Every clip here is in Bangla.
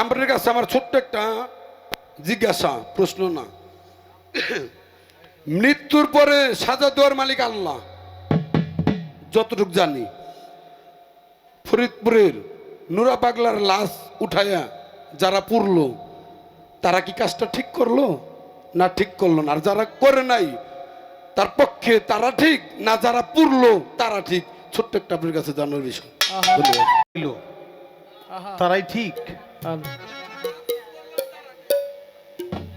আপনার কাছে আমার ছোট্ট একটা জিজ্ঞাসা প্রশ্ন না। মৃত্যুর পরে সাজা দেওয়ার মালিক আল্লাহ। যতটুক জানি ফরিদপুরের নুরা পাগলার লাশ উঠাইয়া যারা পুরলো তারা কি কাজটা ঠিক করল? না ঠিক করল না। আর যারা করে নাই তার পক্ষে তারা ঠিক না যারা পুরলো তারা ঠিক। ছোট্ট একটা আপনার কাছে জানার বিষয়। তারাই ঠিক।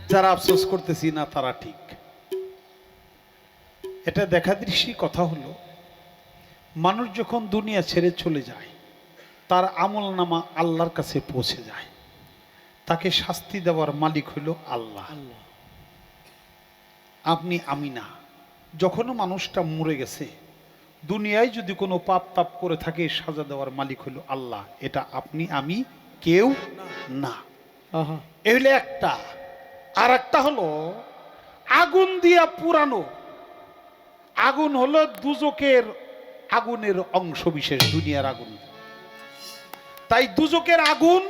যারা আফসোস করতেছি না তারা ঠিক। এটা দেখা দৃশ্যি কথা হলো মানুষ যখন দুনিয়া ছেড়ে চলে যায় তার আমল নামা আল্লাহর কাছে পৌঁছে যায়। তাকে শাস্তি দেওয়ার মালিক হইল আল্লাহ। আপনি আমি না। যখনও মানুষটা মরে গেছে দুনিয়ায় যদি কোনো পাপ তাপ করে থাকে সাজা দেওয়ার মালিক হলো আল্লাহ। এটা আপনি আমি কেউ না। এই হলো একটা। আর একটা হলো আগুন দিয়া পুরানো। আগুন হলো দুজকের আগুনের অংশ বিশেষ দুনিয়ার আগুন। তাই দুজকের আগুন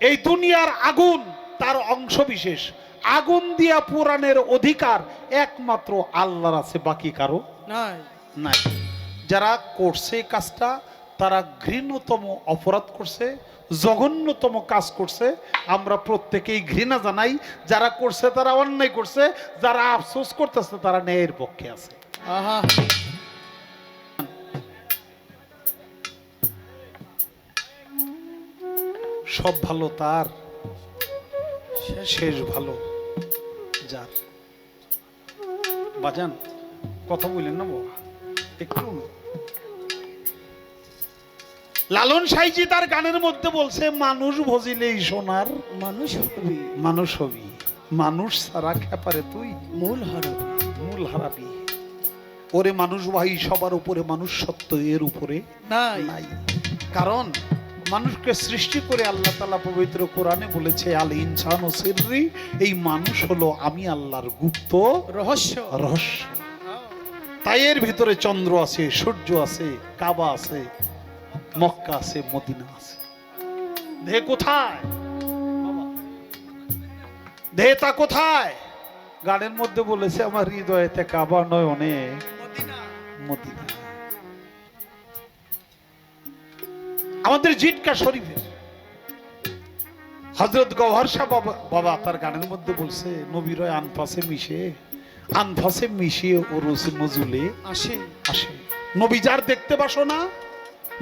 এই দুনিয়ার আগুন তার অংশ বিশেষ। আগুন দিয়া পুরাণের অধিকার একমাত্র আল্লাহর আছে বাকি কারও নাই। নাই। যারা করছে কাজটা তারা ঘৃণতম অপরাধ করছে জঘন্যতম কাজ করছে। আমরা প্রত্যেকেই ঘৃণা জানাই যারা করছে তারা অন্যায় করছে যারা আফসোস করতেছে তারা ন্যায়ের পক্ষে আছে। আহা। সব ভালো তার শেষ। ভালো যার। বাজান কথা বললেন না বাবা? একটু। লালন সাইজি তার গানের মধ্যে বলছে মানুষ ভজিলেই সোনার। মানুষ হবি। মানুষ হবি। মানুষ সারা খেপারে তুই। মূল হারাবি। মূল হারাবি। ওরে মানুষ ভাই সবার উপরে মানুষ সত্য এর উপরে নাই। কারণ মানুষকে সৃষ্টি করে আল্লাহ তালা পবিত্র কোরআনে বলেছে আল ইনসান ও সিররি। এই মানুষ হলো আমি আল্লাহর গুপ্ত রহস্য। রহস্য। তাই এর ভিতরে চন্দ্র আছে সূর্য আছে কাবা আছে মক্কা আছে মদিনা আছে। দেহ কোথায়? দেহটা কোথায়? গানের মধ্যে বলেছে আমার হৃদয়েতে কাবা নয় অনেক মদিনা। আমাদের জিটকা শরীফের হজরত গৌহর শাহ বাবা বাবা তার গানের মধ্যে বলছে নবীরয় আনফাসে মিশে আনফাসে মিশিয়ে ও রসি মজুলে আসে। আসে। নবী যার দেখতে বাসো না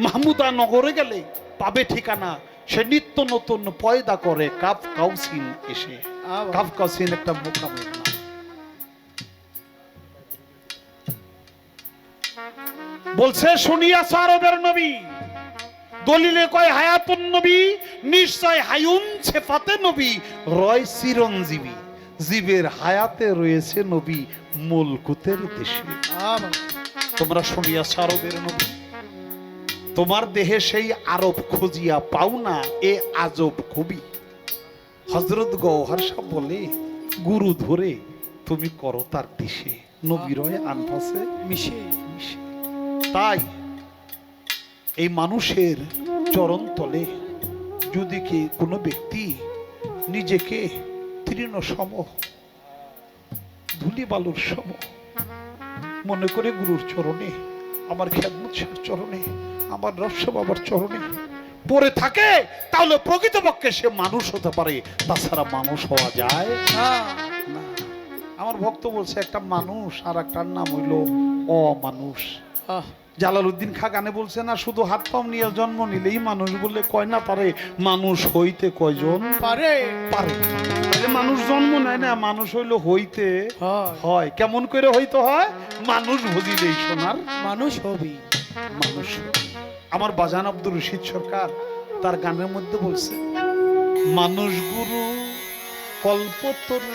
মাহমুদা নগরে গেলে পাবে ঠিকানা। সে নিত্য নতুন পয়দা করে কাপ কাউসিন এসে। কাপ কাউসিন একটা মোকামের বলছে শুনিয়া সারবের নবী দলিলে কয় হায়াতুন নবী নিশ্চয় হায়ুন ছেফাতে নবী রয় চিরঞ্জীবী জীবের হায়াতে রয়েছে নবী মুলকুতের দেশে। তোমরা শুনিয়া সারবের নবী। তোমার দেহে সেই আরব খুঁজিয়া পাও না এ আজব কবি হজরত গৌহার সাহ বলে গুরু ধরে তুমি করো তার দিশে নবীরয় আনফাসে মিশে মিশে। তাই এই মানুষের চরণ তলে যদি কি কোনো ব্যক্তি নিজেকে তৃণ সম ধুলি বালুর সম মনে করে গুরুর চরণে আমার খেদমত চরণে আমার রস্য বাবার চরণে। পড়ে থাকে তাহলে প্রকৃতপক্ষে সে মানুষ হতে পারে। তাছাড়া মানুষ হওয়া যায় না। আমার ভক্ত বলছে একটা মানুষ আর একটার নাম হইল অমানুষ। জালালউদ্দিন খা গানে বলছে না শুধু হাত পাম নিয়ে জন্ম নিলেই মানুষ বলে কয় না পারে? মানুষ হইতে কয়জন পারে। পারে মানুষ জন্ম নেয় না মানুষ হইল হইতে হয়। কেমন করে হইতে হয়? মানুষ ভজিলেই সোনার। মানুষ হবি। মানুষ আমার বাজান আব্দুর রশিদ সরকার তার গানের মধ্যে বলছে মানুষ গুরু কল্পতরু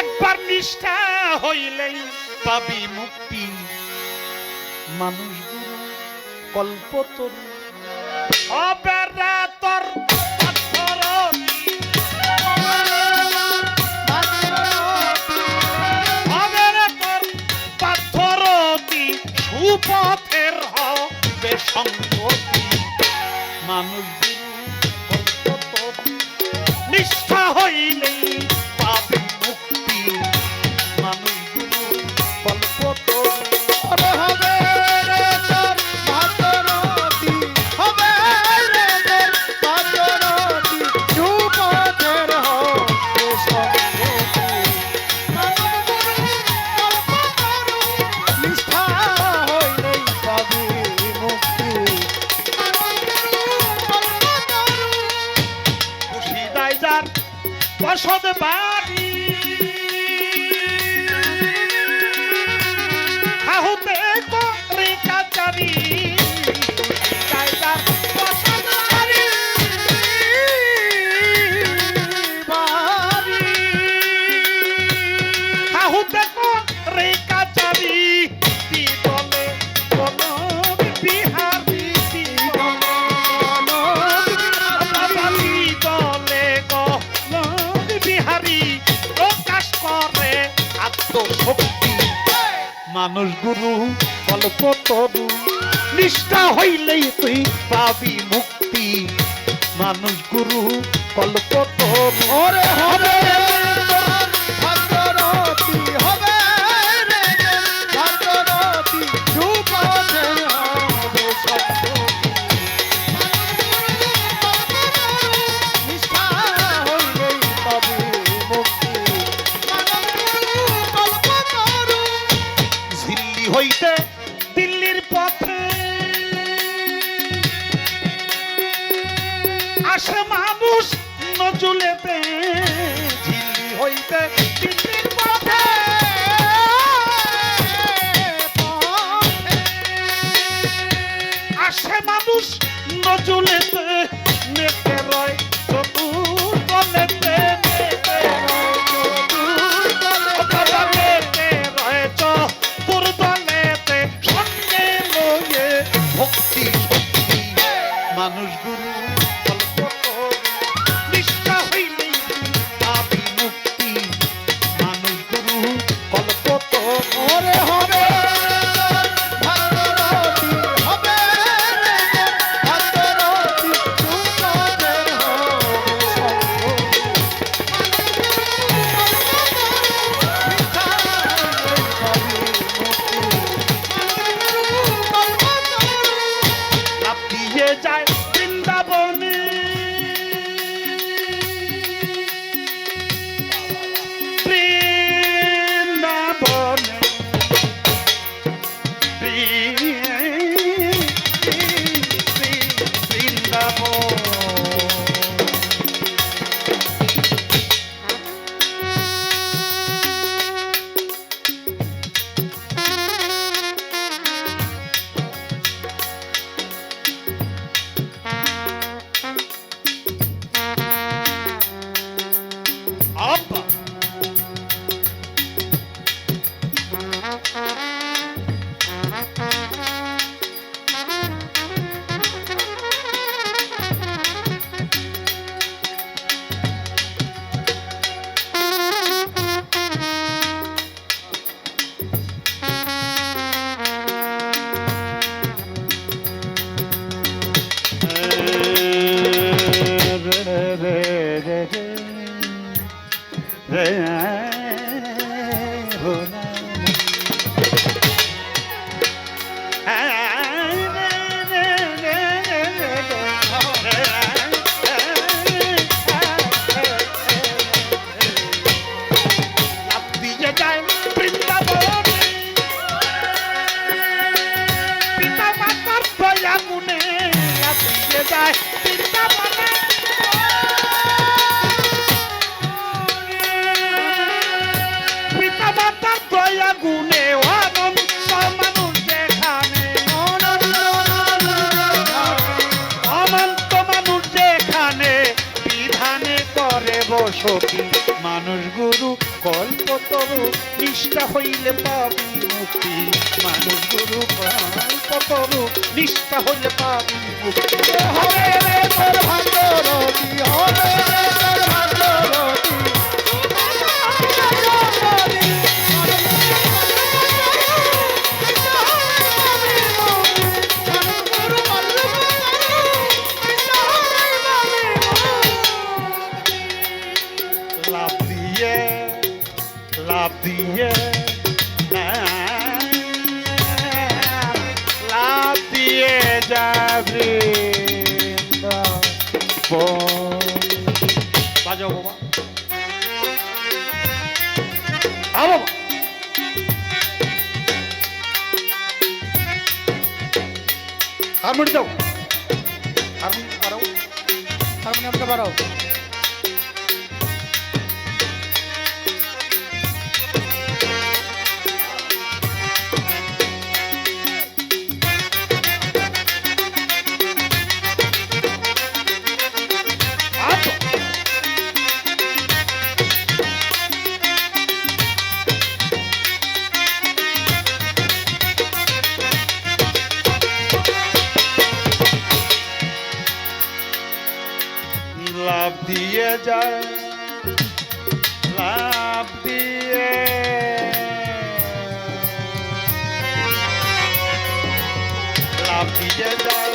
একবার নিষ্ঠা হইলেই পাবি মুক্তি। মানুষ গুরু কল্পতরু অবেরা তোর পথের মানুষ নিষ্ঠা হইলেই অসদ বার মানুষ গুরু গল্প তরু নিষ্ঠা হইলেই তুই পাবি মুক্তি। মানুষ গুরু গল্প তরু হরে হরে রে হো না গোপী মানুষ গুরু, কল্পতরু, নিষ্ঠা হইলে পাবি মুক্তি। মানুষ গুরু, কল্পতরু, নিষ্ঠা হইলে পাবি মুক্তি। হরে রে, তোর ভাগ্য রবি হবে সাজাও বাবা হ্যাঁ বাবা। হারমোনি যাও হারমোনিয়ামটা বাড়াও। হারমোনিয়ামটা বাড়াও। যায় লাভ দিয়ে। লাভ দিয়ে যায়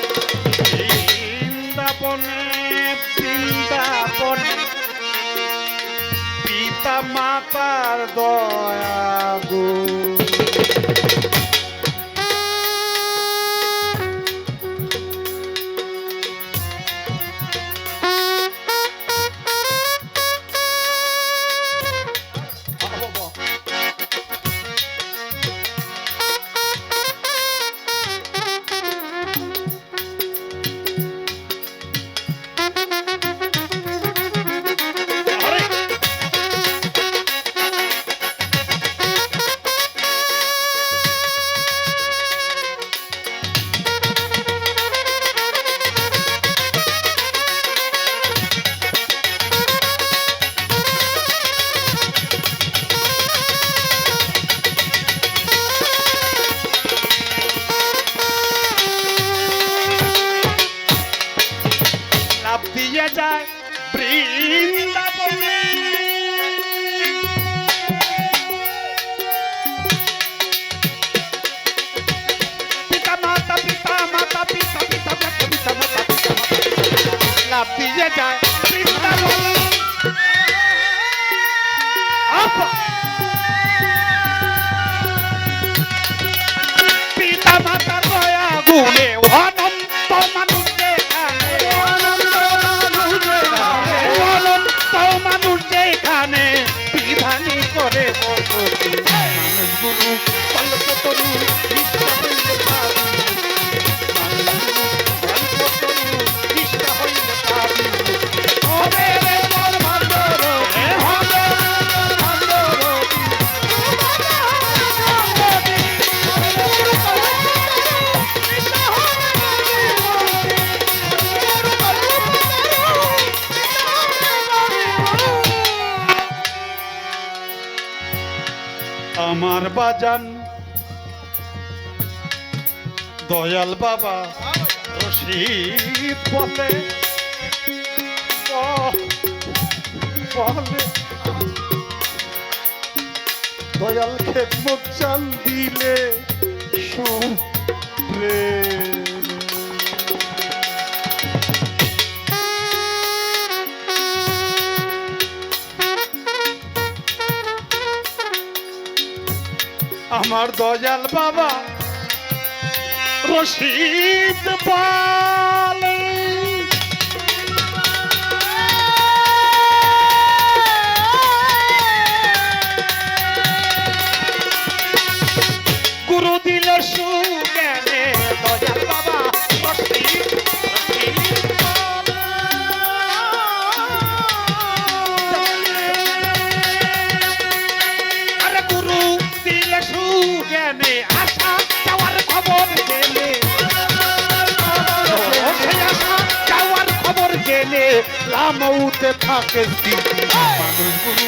পিতা মাতার দয়া গো লাভ দিয়ে যায় বৃন্দাবনে। পিতা মাতা পিতা গুণে অনন্ত মানুষগুলো কল্পতরু আমার বাজান। দয়াল বাবা রশি বলে দয়াল খেত খেদমত চাল দিলে সুরে আমার দয়াল বাবা রশিদ বলে লামৌতে থাকে মানুষ গুরু